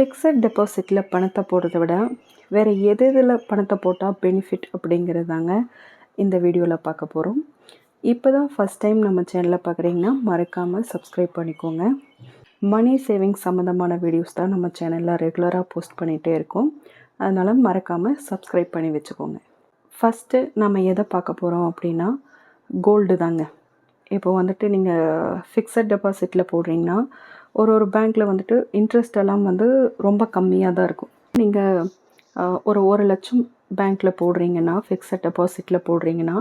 Fixed டெபாசிட்டில் பணத்தை போடுறத விட வேறு எது இதில் பணத்தை போட்டால் பெனிஃபிட் அப்படிங்கிறது தாங்க இந்த வீடியோவில் பார்க்க போகிறோம் இப்போ தான் ஃபஸ்ட் டைம் நம்ம சேனலில் பார்க்குறீங்கன்னா மறக்காமல் சப்ஸ்கிரைப் பண்ணிக்கோங்க. மணி சேவிங் சம்மந்தமான வீடியோஸ் தான் நம்ம சேனலில் ரெகுலராக போஸ்ட் பண்ணிகிட்டே இருக்கோம். அதனால் மறக்காமல் சப்ஸ்கிரைப் பண்ணி வச்சுக்கோங்க. ஃபஸ்ட்டு நம்ம எதை பார்க்க போகிறோம் அப்படின்னா கோல்டு தாங்க. இப்போ வந்துட்டு நீங்கள் ஃபிக்ஸட் டெபாசிட்டில் போடுறீங்கன்னா ஒரு ஒரு பேங்க்கில் வந்துட்டு இன்ட்ரெஸ்ட் எல்லாம் வந்து ரொம்ப கம்மியாக தான் இருக்கும். நீங்கள் ஒரு ஒரு லட்சம் பேங்க்கில் போடுறீங்கன்னா ஃபிக்ஸட் டெபாசிட்டில் போடுறீங்கன்னா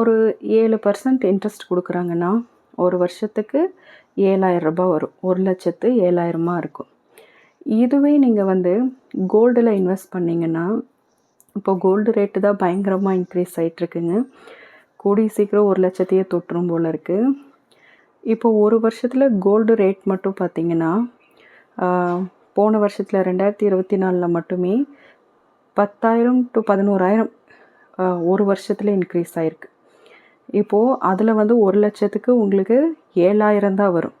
ஒரு ஏழு பர்சன்ட் இன்ட்ரெஸ்ட் கொடுக்குறாங்கன்னா ஒரு வருஷத்துக்கு ஏழாயிரம் ரூபாய் வரும். ஒரு லட்சத்து ஏழாயிரமா இருக்கும். இதுவே நீங்கள் வந்து கோல்டில் இன்வெஸ்ட் பண்ணிங்கன்னா இப்போ கோல்டு ரேட்டு தான் பயங்கரமாக இன்க்ரீஸ் ஆகிட்டுருக்குங்க கூடி சீக்கிரம் ஒரு லட்சத்தையே தொட்டுரும் போல் இருக்குது இப்போ ஒரு வருஷத்தில் கோல்டு ரேட் மட்டும் பார்த்திங்கன்னா போன வருஷத்தில் ரெண்டாயிரத்தி இருபத்தி நாலில் மட்டுமே பத்தாயிரம் டு பதினோராயிரம் ஒரு வருஷத்தில் இன்க்ரீஸ் ஆகிருக்கு இப்போது அதில் வந்து ஒரு லட்சத்துக்கு உங்களுக்கு ஏழாயிரம் தான் வரும்.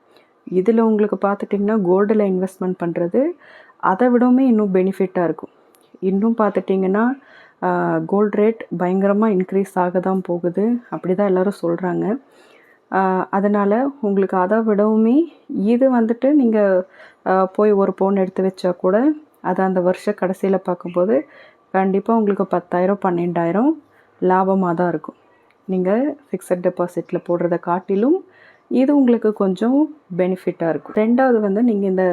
இதில் உங்களுக்கு பார்த்துட்டிங்கன்னா கோல்டில் இன்வெஸ்ட்மெண்ட் பண்ணுறது அதை விடவுமே இன்னும் பெனிஃபிட்டாக இருக்கும். இன்னும் பார்த்துட்டிங்கன்னா கோல்டு ரேட் பயங்கரமாக இன்க்ரீஸ் ஆக தான் போகுது. அப்படி தான் எல்லோரும் சொல்கிறாங்க அதனால் உங்களுக்கு அதை விடவுமே இது வந்துட்டு நீங்கள் போய் ஒரு பவுன் எடுத்து வச்சா கூட அதை அந்த வருஷ கடைசியில் பார்க்கும்போது கண்டிப்பாக உங்களுக்கு பத்தாயிரம் பன்னெண்டாயிரம் லாபமாக தான் இருக்கும். நீங்கள் ஃபிக்ஸட் டெபாசிட்டில் போடுறத காட்டிலும் இது உங்களுக்கு கொஞ்சம் பெனிஃபிட்டாக இருக்கும். ரெண்டாவது வந்து நீங்கள் இந்த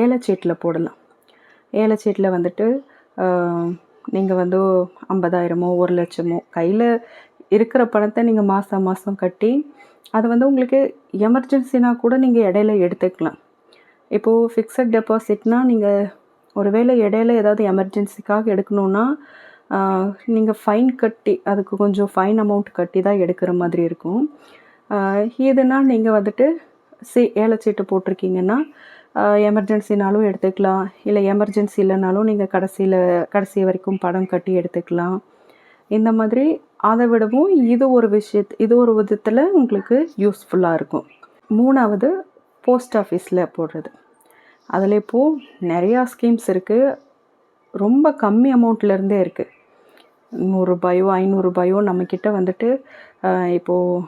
ஏலச்சீட்டில் போடலாம். ஏலச்சீட்டில் வந்துட்டு நீங்கள் வந்து ஐம்பதாயிரமோ ஒரு லட்சமோ கையில் இருக்கிற பணத்தை நீங்கள் மாதம் மாதம் கட்டி அது வந்து உங்களுக்கு எமர்ஜென்சினா கூட நீங்கள் இடையில எடுத்துக்கலாம். இப்போது ஃபிக்ஸட் டெபாசிட்னால் நீங்கள் ஒருவேளை இடையில ஏதாவது எமர்ஜென்சிக்காக எடுக்கணுன்னா நீங்கள் ஃபைன் கட்டி அதுக்கு கொஞ்சம் ஃபைன் அமௌண்ட் கட்டி தான் எடுக்கிற மாதிரி இருக்கும். இதுனா நீங்கள் வந்துட்டு சி ஏலச்சீட்டு போட்டிருக்கீங்கன்னா எமர்ஜென்சினாலும் எடுத்துக்கலாம். இல்லை எமர்ஜென்சி இல்லைனாலும் நீங்கள் கடைசியில் கடைசி வரைக்கும் படம் கட்டி எடுத்துக்கலாம். இந்த மாதிரி அதை விடவும் இது ஒரு விஷயத் இது ஒரு விதத்தில் உங்களுக்கு யூஸ்ஃபுல்லாக இருக்கும். மூணாவது போஸ்ட் ஆஃபீஸில் போடுறது. அதில் இப்போது நிறையா ஸ்கீம்ஸ் இருக்குது ரொம்ப கம்மி அமௌண்ட்லேருந்தே இருக்குது நூறுரூபாயோ ஐநூறுரூபாயோ நம்மக்கிட்ட வந்துட்டு இப்போது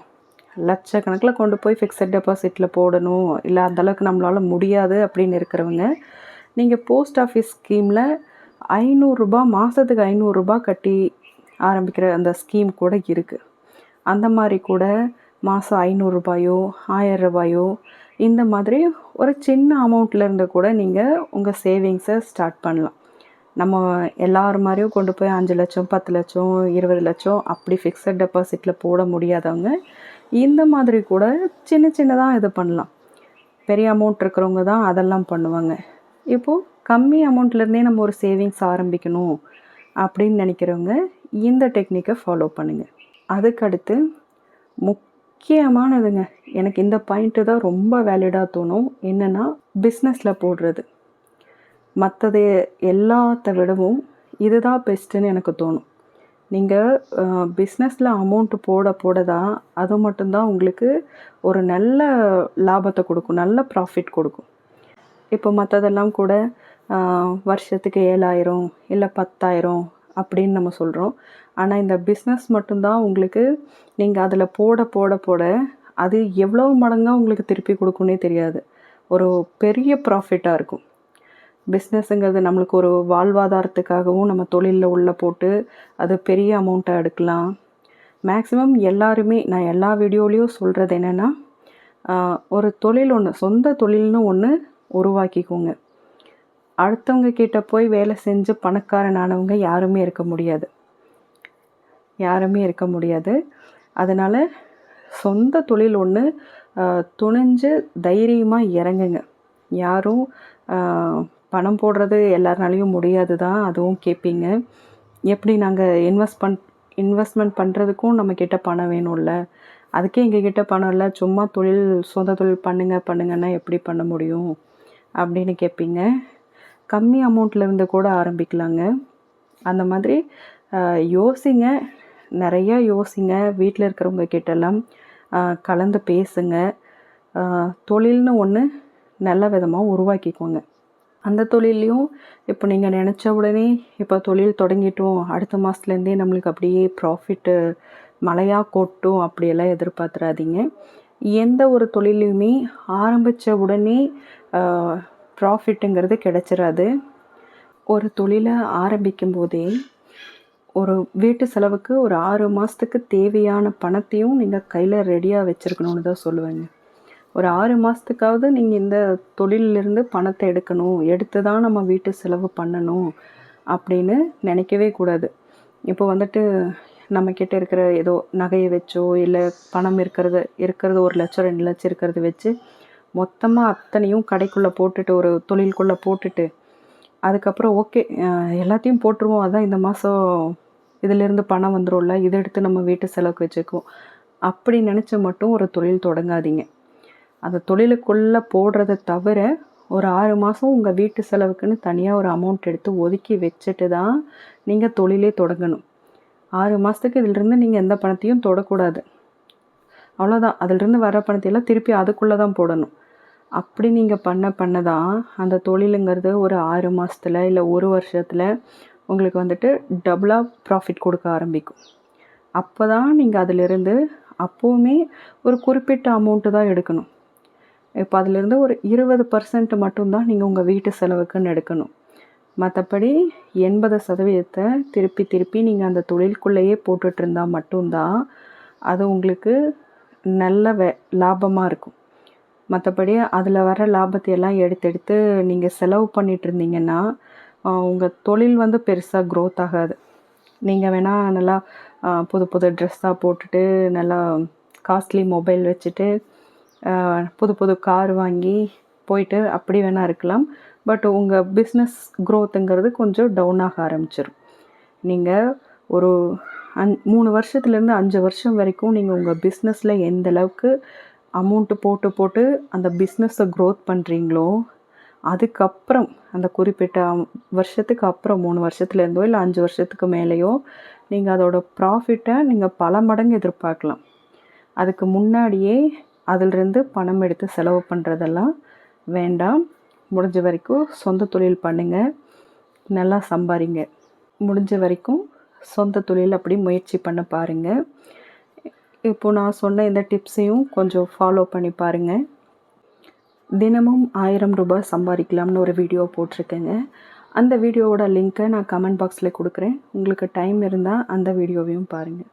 லட்சக்கணக்கில் கொண்டு போய் ஃபிக்ஸட் டெபாசிட்டில் போடணும். இல்லை அந்தளவுக்கு நம்மளால் முடியாது அப்படின்னு இருக்கிறவங்க நீங்கள் போஸ்ட் ஆஃபீஸ் ஸ்கீமில் ஐநூறுரூபா மாதத்துக்கு ஐநூறுரூபா கட்டி ஆரம்பிக்கிற அந்த ஸ்கீம் கூட இருக்குது அந்த மாதிரி கூட மாதம் ஐநூறுரூபாயோ ஆயிரம் ரூபாயோ இந்த மாதிரி ஒரு சின்ன அமௌண்ட்லேருந்து கூட நீங்கள் உங்கள் சேவிங்ஸை ஸ்டார்ட் பண்ணலாம். நம்ம எல்லார் மாதிரியும் கொண்டு போய் அஞ்சு லட்சம் பத்து லட்சம் இருபது லட்சம் அப்படி ஃபிக்ஸட் டெபாசிட்டில் போட முடியாதவங்க இந்த மாதிரி கூட சின்ன சின்னதாக இது பண்ணலாம். பெரிய அமௌண்ட் இருக்கிறவங்க தான் அதெல்லாம் பண்ணுவாங்க. இப்போது கம்மி அமௌண்ட்லேருந்தே நம்ம ஒரு சேவிங்ஸ் ஆரம்பிக்கணும் அப்படின்னு நினைக்கிறவங்க இந்த டெக்னிக்கை ஃபாலோ பண்ணுங்கள் அதுக்கடுத்து முக்கியமானதுங்க எனக்கு இந்த பாயிண்ட்டு தான் ரொம்ப வேலிடாக தோணும். என்னென்னா பிஸ்னஸில் போடுறது. மற்றது எல்லாத்த விடவும் இதுதான் பெஸ்ட்டுன்னு எனக்கு தோணும். நீங்கள் பிஸ்னஸில் அமௌண்ட்டு போட போட தான் அது மட்டும்தான் உங்களுக்கு ஒரு நல்ல லாபத்தை கொடுக்கும் நல்ல ப்ராஃபிட் கொடுக்கும். இப்போ மற்றதெல்லாம் கூட வருஷத்துக்கு ஏழாயிரம் இல்லை பத்தாயிரம் அப்படின்னு நம்ம சொல்கிறோம் ஆனால் இந்த பிஸ்னஸ் மட்டும்தான் உங்களுக்கு நீங்கள் அதில் போட போட போட அது எவ்வளோ மடங்காக உங்களுக்கு திருப்பி கொடுக்குன்னே தெரியாது. ஒரு பெரிய ப்ராஃபிட்டாக இருக்கும். பிஸ்னஸ்ஸுங்கிறது நம்மளுக்கு ஒரு வாழ்வாதாரத்துக்காகவும் நம்ம தொழிலில் உள்ளே போட்டு அது பெரிய அமௌண்ட்டாக எடுக்கலாம். மேக்ஸிமம் எல்லாருமே நான் எல்லா வீடியோலேயும் சொல்கிறது என்னென்னா ஒரு தொழில் ஒன்று சொந்த தொழில்னு ஒன்று உருவாக்கிக்கோங்க. அடுத்தவங்க கிட்ட போய் வேலை செஞ்சு பணக்காரனானவங்க யாருமே இருக்க முடியாது. யாருமே இருக்க முடியாது. அதனால் சொந்த தொழில் ஒன்று துணிஞ்சு தைரியமாக இறங்குங்க. யாரும் பணம் போடுறது எல்லாருனாலையும் முடியாது தான் அதுவும் கேட்பீங்க எப்படி நாங்கள் இன்வெஸ்ட் பண் இன்வெஸ்ட்மெண்ட் பண்ணுறதுக்கும் நம்மக்கிட்ட பணம் வேணும்ல? அதுக்கே எங்ககிட்ட பணம் இல்லை. சும்மா தொழில் சொந்த தொழில் பண்ணுங்கள் பண்ணுங்கன்னா எப்படி பண்ண முடியும்? அப்படின்னு கேட்பீங்க கம்மி அமௌண்ட்லேருந்து கூட ஆரம்பிக்கலாங்க. அந்த மாதிரி யோசிங்க. நிறையா யோசிங்க. வீட்டில் இருக்கிறவங்க கிட்டெல்லாம் கலந்து பேசுங்க. தொழில்னு ஒன்று நல்ல விதமாக உருவாக்கிக்கோங்க. அந்த தொழில்லையும் இப்போ நீங்கள் நினச்ச உடனே இப்போ தொழில் தொடங்கிட்டோம். அடுத்த மாதத்துலேருந்தே நம்மளுக்கு அப்படியே ப்ராஃபிட்டு மழையாக கொட்டும் அப்படியெல்லாம் எதிர்பார்த்துறாதீங்க. எந்த ஒரு தொழிலையுமே ஆரம்பித்த உடனே ப்ராஃபிட்டுங்கிறது கிடச்சிடாது ஒரு தொழிலை ஆரம்பிக்கும் போதே ஒரு வீட்டு செலவுக்கு ஒரு ஆறு மாதத்துக்கு தேவையான பணத்தையும் நீங்கள் கையில் ரெடியாக வச்சுருக்கணுன்னு தான் சொல்லுவேங்க. ஒரு ஆறு மாதத்துக்காவது நீங்கள் இந்த தொழிலிருந்து பணத்தை எடுக்கணும் எடுத்து தான் நம்ம வீட்டு செலவு பண்ணணும் அப்படின்னு நினைக்கவே கூடாது. இப்போ வந்துட்டு நம்மக்கிட்ட இருக்கிற ஏதோ நகையை வச்சோ இல்லை பணம் இருக்கிறது இருக்கிறது ஒரு லட்சம் ரெண்டு லட்சம் இருக்கிறது வச்சு மொத்தமாக அத்தனையும் கடைக்குள்ளே போட்டுட்டு ஒரு தொழிலுக்குள்ளே போட்டுட்டு அதுக்கப்புறம் ஓகே எல்லாத்தையும் போட்டுருவோம். அதான் இந்த மாதம் இதிலேருந்து பணம் வந்துடும்ல இதை எடுத்து நம்ம வீட்டு செலவுக்கு வச்சுக்குவோம். அப்படி நினச்ச மட்டும் ஒரு தொழில் தொடங்காதீங்க. அந்த தொழிலுக்குள்ளே போடுறத தவிர ஒரு ஆறு மாதம் உங்கள் வீட்டு செலவுக்குன்னு தனியாக ஒரு அமௌண்ட் எடுத்து ஒதுக்கி வச்சுட்டு தான் நீங்கள் தொழிலே தொடங்கணும். ஆறு மாதத்துக்கு இதிலிருந்து நீங்கள் எந்த பணத்தையும் தொடக்கூடாது. அவ்வளோதான் அதிலிருந்து வர பணத்தையெல்லாம் திருப்பி அதுக்குள்ளே தான் போடணும். அப்படி நீங்கள் பண்ண பண்ண தான் அந்த தொழிலுங்கிறது ஒரு ஆறு மாதத்துல இல்லை ஒரு வருஷத்தில் உங்களுக்கு வந்துட்டு டபுளாக ப்ராஃபிட் கொடுக்க ஆரம்பிக்கும். அப்போ தான் நீங்கள் அதிலிருந்து அப்போவுமே ஒரு குறிப்பிட்ட அமௌண்ட்டு தான் எடுக்கணும். இப்போ அதிலிருந்து ஒரு இருபது பர்சன்ட் மட்டும்தான் நீங்கள் உங்கள் வீட்டு செலவுக்குன்னு எடுக்கணும். மற்றபடி எண்பது சதவீதத்தை திருப்பி திருப்பி நீங்கள் அந்த தொழிலுக்குள்ளேயே போட்டுட்ருந்தால் மட்டும்தான் அது உங்களுக்கு நல்ல வே லாபமாக இருக்கும். மற்றபடி அதில் வர லாபத்தை எல்லாம் எடுத்து எடுத்து நீங்கள் செலவு பண்ணிகிட்டு இருந்தீங்கன்னா உங்கள் தொழில் வந்து பெருசாக க்ரோத் ஆகாது. நீங்கள் வேணால் நல்லா புது புது ட்ரெஸ்ஸாக போட்டுட்டு நல்லா காஸ்ட்லி மொபைல் வச்சுட்டு புது புது கார் வாங்கி போயிட்டு அப்படி வேணால் இருக்கலாம். பட் உங்கள் பிஸ்னஸ் க்ரோத்துங்கிறது கொஞ்சம் டவுன் ஆக ஆரம்பிச்சிடும் நீங்கள் ஒரு அந் மூணு வருஷத்துலேருந்து அஞ்சு வருஷம் வரைக்கும் நீங்கள் உங்கள் பிஸ்னஸில் எந்த அளவுக்கு அமௌண்ட்டு போட்டு போட்டு அந்த பிஸ்னஸை க்ரோத் பண்ணுறீங்களோ அதுக்கப்புறம் அந்த குறிப்பிட்ட வருஷத்துக்கு அப்புறம் மூணு வருஷத்துலேருந்தோ இல்லை அஞ்சு வருஷத்துக்கு மேலேயோ நீங்கள் அதோட ப்ராஃபிட்டை நீங்கள் பல மடங்கு எதிர்பார்க்கலாம். அதுக்கு முன்னாடியே அதிலிருந்து பணம் எடுத்து செலவு பண்ணுறதெல்லாம் வேண்டாம். முடிஞ்ச வரைக்கும் சொந்த தொழில் பண்ணுங்கள் நல்லா சம்பாரிங்க. முடிஞ்ச வரைக்கும் சொந்த தொழில் அப்படி முயற்சி பண்ண பாருங்கள் இப்போ நான் சொன்ன இந்த டிப்ஸையும் கொஞ்சம் ஃபாலோ பண்ணி பாருங்கள் தினமும் ஆயிரம் ரூபாய் சம்பாதிக்கலாம்னு ஒரு வீடியோ போட்டிருக்கேங்க. அந்த வீடியோவோட லிங்க்கை நான் கமெண்ட் பாக்ஸில் கொடுக்குறேன். உங்களுக்கு டைம் இருந்தால் அந்த வீடியோவையும் பாருங்கள்